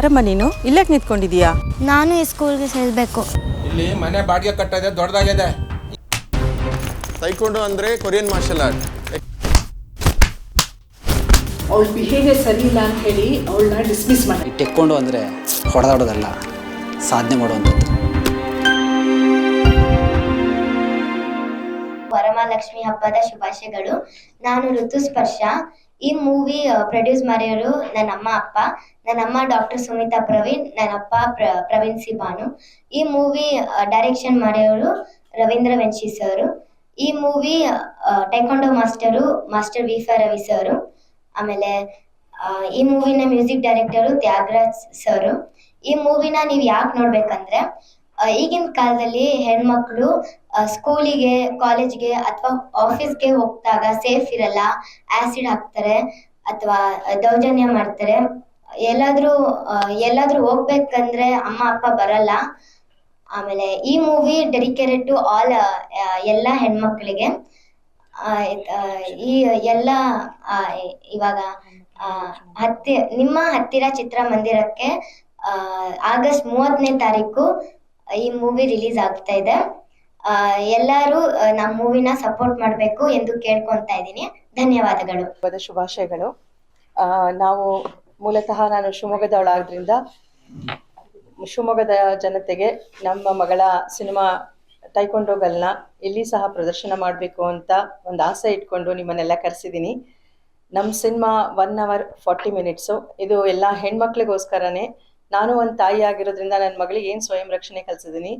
ಯಾರಮ್ಮ ನೀನು? ಇಲ್ಲಕ್ಕೆ ನಿಂತ್ಕೊಂಡಿದೀಯಾ ನಾನು ಈ ಸ್ಕೂಲ್ಗೆ ಸೇರ್ಬೇಕು. ಇಲ್ಲಿ ಮನೆ ಬಾಡಿಗೆ ಕಟ್ಟದೆ ದೊಡ್ಡದಾಗಿದೆ. ತೈಕೊಂಡು ಅಂದ್ರೆ ಕೊರಿಯನ್ ಮಾರ್ಷಲ್ ಆರ್ಟ್ ಅವಳ ಬಿಹೇವಿಯರ್ ಸರಿ ಇಲ್ಲ ಅಂತ ಹೇಳಿ ಅವಳನ್ನ ಡಿಸ್ಮಿಸ್ ಮಾಡಿ. ತೆಕ್ಕೊಂಡು ಅಂದರೆ ಹೊಡೆದಾಡೋದಲ್ಲ ಸಾಧನೆ ಮಾಡುವಂಥದ್ದು. ವರಮಹಾಲಕ್ಷ್ಮಿ ಹಬ್ಬದ ಶುಭಾಶಯಗಳು. ನಾನು ಋತುಸ್ಪರ್ಶ. ಈ ಮೂವಿ ಪ್ರೊಡ್ಯೂಸ್ ಮಾಡಿರೋರು ನನ್ನ ಅಮ್ಮ ಅಪ್ಪ. ನನ್ನ ಅಮ್ಮ ಡಾಕ್ಟರ್ ಸುಮಿತಾ ಪ್ರವೀಣ್ ನನ್ನ ಅಪ್ಪ ಪ್ರ, ಪ್ರವೀಣ್ ಸಿ ಭಾನು. ಈ ಮೂವಿ ಡೈರೆಕ್ಷನ್ ಮಾಡಿರೋರು ರವೀಂದ್ರ ವೆಂಚಿ ಸರ್. ಈ movie taekwondo master master V for Ravi sir. ಆಮೇಲೆ ಈ ಮೂವಿನ ಮ್ಯೂಸಿಕ್ ಡೈರೆಕ್ಟರು ತ್ಯಾಗರಾಜ್ ಸರ್. ಈ ಮೂವಿನ ನೀವು ಯಾಕೆ ನೋಡ್ಬೇಕಂದ್ರೆ ಈಗಿನ ಕಾಲದಲ್ಲಿ ಹೆಣ್ಮಕ್ಳು ಸ್ಕೂಲಿಗೆ, ಕಾಲೇಜ್ಗೆ ಅಥವಾ ಆಫೀಸ್ಗೆ ಹೋಗ್ದಾಗ ಸೇಫ್ ಇರಲ್ಲ, ಆಸಿಡ್ ಹಾಕ್ತಾರೆ ಅಥವಾ ದೌರ್ಜನ್ಯ ಮಾಡ್ತಾರೆ. ಎಲ್ಲಾದ್ರೂ ಎಲ್ಲಾದ್ರೂ ಹೋಗ್ಬೇಕಂದ್ರೆ ಅಮ್ಮ, ಅಪ್ಪ ಬರಲ್ಲ. ಆಮೇಲೆ ಈ ಮೂವಿ ಡೆಡಿಕೇಟೆಡ್ ಟು ಆಲ್ ಎಲ್ಲ ಹೆಣ್ಮಕ್ಳಿಗೆ. ಈ ಎಲ್ಲ ಇವಾಗ ಹತ್ತಿ, ನಿಮ್ಮ ಹತ್ತಿರ ಚಿತ್ರಮಂದಿರಕ್ಕೆ ಮಂದಿರಕ್ಕೆ ಆಗಸ್ಟ್ ಮೂವತ್ತನೇ ತಾರೀಕು ಈ ಮೂವಿ ರಿಲೀಸ್ ಆಗ್ತಾ ಇದೆ. ಎಲ್ಲರೂ ನಮ್ಮ ಮೂವಿನ ಸಪೋರ್ಟ್ ಮಾಡಬೇಕು ಎಂದು ಕೇಳ್ಕೊತಾ ಇದ್ದೀನಿ. ಧನ್ಯವಾದಗಳು. ಶುಭಾಶಯಗಳು. ನಾವು ಮೂಲತಃ ನಾನು ಶಿವಮೊಗ್ಗದವಳಾದ್ರಿಂದ ಶಿವಮೊಗ್ಗದ ಜನತೆಗೆ ನಮ್ಮ ಮಗಳ ಸಿನಿಮಾ ಟೈಕೊಂಡೋಗಲ್ನ, ಇಲ್ಲಿ ಸಹ ಪ್ರದರ್ಶನ ಮಾಡಬೇಕು ಅಂತ ಒಂದು ಆಸೆ ಇಟ್ಕೊಂಡು ನಿಮ್ಮನ್ನೆಲ್ಲ ಕರೆಸಿದ್ದೀನಿ. ನಮ್ಮ cinema one hour forty minutes ಇದು ಎಲ್ಲ ಹೆಣ್ಮಕ್ಳಿಗೋಸ್ಕರನೇ. ನಾನು ಒಂದು ತಾಯಿ ಆಗಿರೋದ್ರಿಂದ ನನ್ನ ಮಗಳಿಗೆ ಏನು ಸ್ವಯಂ ರಕ್ಷಣೆ ಕಲಿಸಿದ್ದೀನಿ?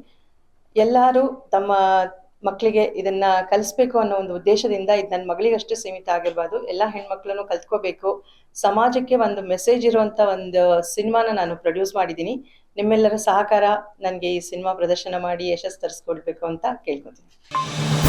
ಎಲ್ಲರೂ ತಮ್ಮ ಮಕ್ಕಳಿಗೆ ಇದನ್ನ ಕಲಿಸ್ಬೇಕು ಅನ್ನೋ ಒಂದು ಉದ್ದೇಶದಿಂದ ಇದು ನನ್ನ ಮಗಳಿಗಷ್ಟೇ ಸೀಮಿತ ಆಗಿರ್ಬಾರ್ದು ಎಲ್ಲ ಹೆಣ್ಮಕ್ಳನ್ನು ಕಲ್ತ್ಕೋಬೇಕು. ಸಮಾಜಕ್ಕೆ ಒಂದು ಮೆಸೇಜ್ ಇರುವಂತ ಒಂದು ಸಿನಿಮಾನ ನಾನು ಪ್ರೊಡ್ಯೂಸ್ ಮಾಡಿದ್ದೀನಿ. ನಿಮ್ಮೆಲ್ಲರ ಸಹಕಾರ ನನಗೆ ಈ ಸಿನಿಮಾ ಪ್ರದರ್ಶನ ಮಾಡಿ ಯಶಸ್ ತರಿಸ್ಕೊಳ್ಬೇಕು ಅಂತ ಕೇಳ್ಕೊತೀನಿ.